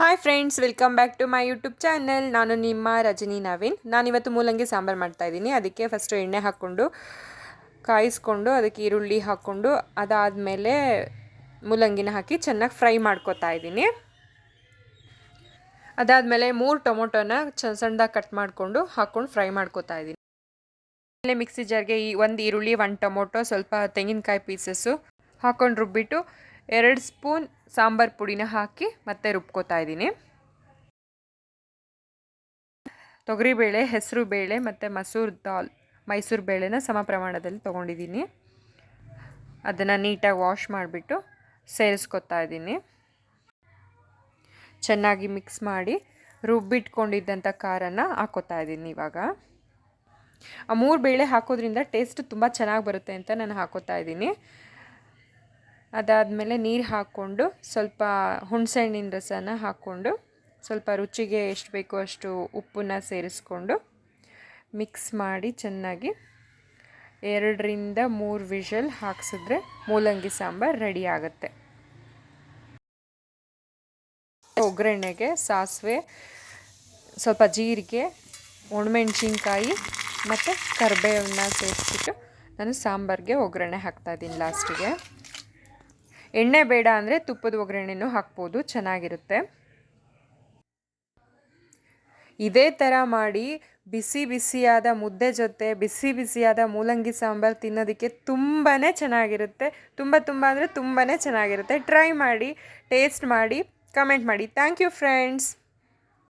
Hi friends welcome back to my YouTube channel ನಾನು ನಿಮ್ಮ ರಜನಿ ನವೀನ್. ನಾನಿವತ್ತು ಮೂಲಂಗಿ ಸಾಂಬಾರು ಮಾಡ್ತಾಯಿದ್ದೀನಿ ಅದಕ್ಕೆ ಫಸ್ಟು ಎಣ್ಣೆ ಹಾಕ್ಕೊಂಡು, ಕಾಯಿಸ್ಕೊಂಡು, ಅದಕ್ಕೆ ಈರುಳ್ಳಿ ಹಾಕ್ಕೊಂಡು, ಅದಾದಮೇಲೆ ಮೂಲಂಗಿನ ಹಾಕಿ ಚೆನ್ನಾಗಿ ಫ್ರೈ ಮಾಡ್ಕೊತಾ ಇದ್ದೀನಿ. ಅದಾದಮೇಲೆ ಮೂರು ಟೊಮೊಟೊನ ಚ, ಸಣ್ಣದಾಗಿ ಕಟ್ ಮಾಡಿಕೊಂಡು ಹಾಕ್ಕೊಂಡು ಫ್ರೈ ಮಾಡ್ಕೊತಾ ಇದ್ದೀನಿ. ಆಮೇಲೆ ಮಿಕ್ಸಿ ಜಾರ್ಗೆ ಈ ಒಂದು ಈರುಳ್ಳಿ, ಒಂದು ಟೊಮೊಟೊ, ಸ್ವಲ್ಪ ತೆಂಗಿನಕಾಯಿ ಪೀಸಸ್ಸು ಹಾಕ್ಕೊಂಡು ರುಬ್ಬಿಟ್ಟು ಎರಡು ಸ್ಪೂನ್ ಸಾಂಬಾರು ಪುಡಿನ ಹಾಕಿ ಮತ್ತೆ ರುಬ್ಕೋತಾ ಇದ್ದೀನಿ. ತೊಗರಿಬೇಳೆ ಹೆಸರು ಬೇಳೆ ಮತ್ತು ಮಸೂರ್ ದಾಲ್, ಮೈಸೂರು ಬೇಳೆನ ಸಮ ಪ್ರಮಾಣದಲ್ಲಿ ತೊಗೊಂಡಿದ್ದೀನಿ. ಅದನ್ನು ನೀಟಾಗಿ ವಾಶ್ ಮಾಡಿಬಿಟ್ಟು ಸೇರಿಸ್ಕೊತಾ ಇದ್ದೀನಿ. ಚೆನ್ನಾಗಿ ಮಿಕ್ಸ್ ಮಾಡಿ ರುಬ್ಬಿಟ್ಕೊಂಡಿದ್ದಂಥ ಖಾರನ ಹಾಕೋತಾ ಇದ್ದೀನಿ ಇವಾಗ. ಆ ಮೂರು ಬೇಳೆ ಹಾಕೋದ್ರಿಂದ ಟೇಸ್ಟ್ ತುಂಬ ಚೆನ್ನಾಗಿ ಬರುತ್ತೆ ಅಂತ ನಾನು ಹಾಕೋತಾ ಇದ್ದೀನಿ. ಅದಾದಮೇಲೆ ನೀರು ಹಾಕ್ಕೊಂಡು ಸ್ವಲ್ಪ ಹುಣಸೆಹಣ್ಣಿನ ರಸನ ಹಾಕ್ಕೊಂಡು ಸ್ವಲ್ಪ ರುಚಿಗೆ ಎಷ್ಟು ಬೇಕೋ ಅಷ್ಟು ಉಪ್ಪನ್ನ ಸೇರಿಸ್ಕೊಂಡು ಮಿಕ್ಸ್ ಮಾಡಿ ಚೆನ್ನಾಗಿ ಎರಡರಿಂದ ಮೂರು ವಿಷಲ್ ಹಾಕ್ಸಿದ್ರೆ ಮೂಲಂಗಿ ಸಾಂಬಾರು ರೆಡಿ ಆಗುತ್ತೆ. ಒಗ್ಗರಣೆಗೆ ಸಾಸಿವೆ, ಸ್ವಲ್ಪ ಜೀರಿಗೆ, ಒಣಮೆಣ್ಸಿನ್ಕಾಯಿ ಮತ್ತು ಕರಿಬೇವನ್ನ ಸೇರಿಸ್ಬಿಟ್ಟು ನಾನು ಸಾಂಬಾರಿಗೆ ಒಗ್ಗರಣೆ ಹಾಕ್ತಾಯಿದ್ದೀನಿ ಲಾಸ್ಟಿಗೆ ಎಣ್ಣೆ ಬೇಡ ಅಂದರೆ ತುಪ್ಪದ ಒಗ್ಗರಣೆನೂ ಹಾಕ್ಬೋದು, ಚೆನ್ನಾಗಿರುತ್ತೆ. ಇದೇ ಥರ ಮಾಡಿ ಬಿಸಿ ಬಿಸಿಯಾದ ಮುದ್ದೆ ಜೊತೆ, ಬಿಸಿ ಬಿಸಿಯಾದ ಮೂಲಂಗಿ ಸಾಂಬಾರು ತಿನ್ನೋದಕ್ಕೆ ತುಂಬಾ ಚೆನ್ನಾಗಿರುತ್ತೆ. ತುಂಬ ತುಂಬ ಅಂದರೆ ತುಂಬಾ ಚೆನ್ನಾಗಿರುತ್ತೆ. ಟ್ರೈ ಮಾಡಿ, ಟೇಸ್ಟ್ ಮಾಡಿ, ಕಮೆಂಟ್ ಮಾಡಿ. Thank you friends.